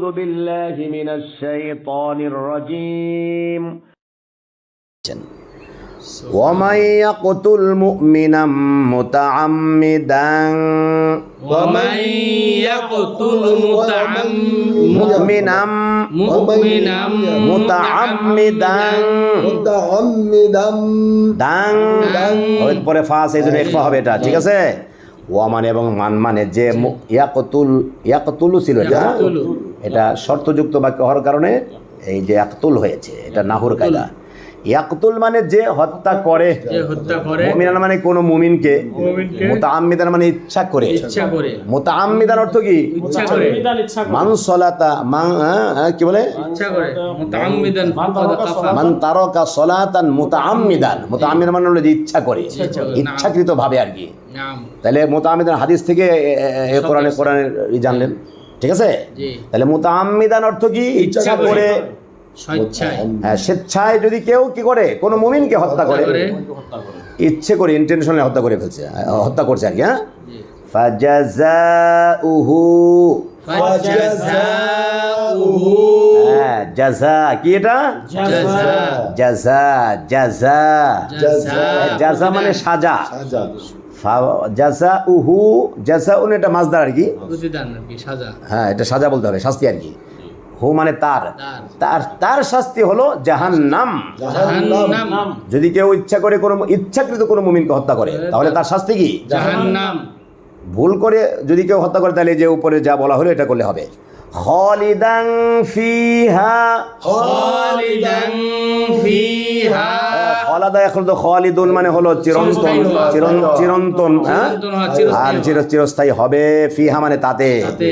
أعوذ بالله من الشيطان الرجيم ومن يقتل مؤمنا متعمدا ومن يقتل متعمدا مؤمنا مؤمنا متعمدا মুতাআম্মিদাম দাং ওই পরে ফাস এই জন্য ইখফা হবে এটা ঠিক আছে ওয়ামান এবং মান মানে যে ইয়াকতুল ইয়াকতুলু ছিল যা এটা শর্তযুক্ত বাক্য হওয়ার কারণে এই যে একতুল হয়েছে এটা নাহুর কায়দা। ইয়াকতুল মানে যে হত্যা করে। যে হত্যা করে। মুমিনান মানে কোন মুমিনকে। মুমিনকে। মুতাআম্মিদান মানে ইচ্ছা করে। ইচ্ছা করে। মুতাআম্মিদান অর্থ কি? ইচ্ছা করে। মান সলাতা মান হ্যাঁ, হ্যাঁ, কি বলে? ইচ্ছা করে। মুতাআম্মিদান মান তারকা সলাতান মুতাআম্মিদান। মুতাআম্মিদান মানে হলো যে ইচ্ছা করে। ইচ্ছাকৃত ভাবে আর কি। তাহলে মোতামিদান হাদিস থেকে এ, কোরআনে জানলেন। ঠিক আছে? তাহলে মোতামিদান অর্থ কি? ইচ্ছা করে। স্বেচ্ছায়। হ্যাঁ, স্বেচ্ছায় যদি কেউ কি করে কোনো মুমিনকে হত্যা করে ইচ্ছে করে ইন্টেনশনালি হত্যা করে ফেলছে। হত্যা করছে আর কি হ্যাঁ? ফাজাজাউহু। হ্যাঁ জাযা কি এটা? জাযা জাযা জাযা জাযা জাযা মানে সাজা। সাজা। জাযা উহু জাযা উন এটা মাজদার আর কি। হ্যাঁ এটা সাজা বলতে হবে শাস্তি আর কি। হু মানে তার। তার। তার শাস্তি হলো জাহান্নাম। জাহান্নাম। জাহান্নাম। যদি কেউ ইচ্ছা করে কোনো ইচ্ছাকৃত কোনো মুমিনকে হত্যা করে তাহলে তার শাস্তি কি? জাহান্নাম। ভুল করে যদি কেউ হত্যা করে তাহলে যে উপরে যা বলা হলো এটা করলে হবে। খলিদাং ফিহা। খালিদান ফিহা। খলাদা এখন তো খলিদুন মানে হলো চিরন্তন চিরন চিরন্তন হ্যাঁ? চিরন্তন, হ্যাঁ, আর চির চিরস্থায়ী হবে ফিহা মানে তাতে। তাতে।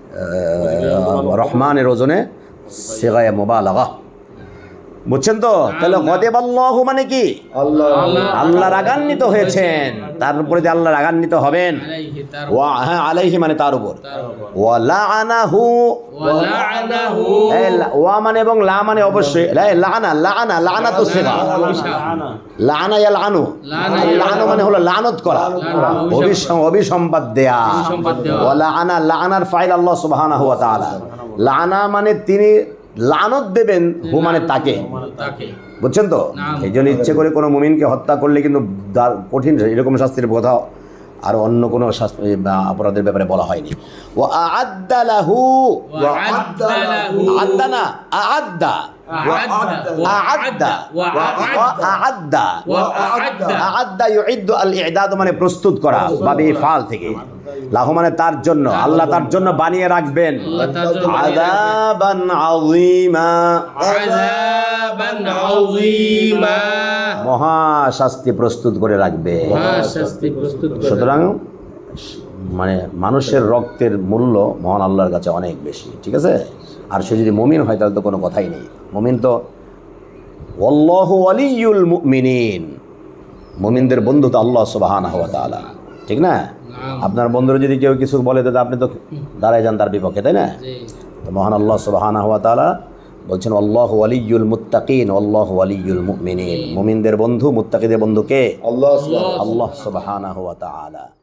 রহমানের ওজনে সেগায় মুবালাগা। বুঝছেন তো? তাহলে গদেব আল্লাহ মানে কি? আল্লাহ। রাগান্বিত হয়েছেন। তার উপরে যে আল্লাহ রাগান্বিত হবেন ওয়া হ্যাঁ আলাইহি মানে তার উপর। তার ওয়া লাআনাহু ওয়ালাআনাহু এই মানে এবং লা মানে অবশ্যই। লা লাআনা লাআনা লাআনা তো সিগা। লাআনা ইয়ালআনু লাআনা লাআনু মানে হলো লানত করা। অভিসম অভিসম্বাদ দেয়া। অভিসম্বাদ দেওয়া। ওয়া লাআনা লাআনার ফাইল আল্লাহ সুবহানাহু ওয়া তাআলা। লাআনা মানে তিনি লানত দেবেন হু মানে তাকে। বুঝছেন তো। এই জন্য ইচ্ছে করে কোনো মুমিনকে হত্যা করলে কিন্তু কঠিন এরকম শাস্তির কথা আর অন্য কোনো অপরাধের ব্যাপারে বলা হয়নি। ও আদালাহু আদা না আদা মানে প্রস্তুত করা বা ফাল থেকে। লাহু মানে তার জন্য আল্লাহ তার জন্য বানিয়ে রাখবেন। আযাবান আযীমা। আযাবান আযীমা। মহাশাস্তি প্রস্তুত করে রাখবে। সুতরাং মানে মানুষের রক্তের মূল্য মহান আল্লাহর কাছে অনেক বেশি ঠিক আছে? আর সে যদি মমিন হয় তাহলে তো কোনো কথাই নেই। মমিন তো অল্লাহ মিনিন মমিনদের বন্ধু তো আল্লাহ সুবাহান তালা ঠিক না? আপনার বন্ধুরা যদি কেউ কিছু বলে দাদা আপনি তো দাঁড়ায় যান তার বিপক্ষে তাই না? তো মহান আল্লাহ সুবাহান হওয়া তালা বলছেন আল্লাহ আলিউল মুত্তাকিন আল্লাহ আলিউল মুমিনিন। মুমিনদের বন্ধু মুত্তাকিদের বন্ধু কে? আল্লাহ আল্লাহ সুবহানাহু ওয়া তাআলা।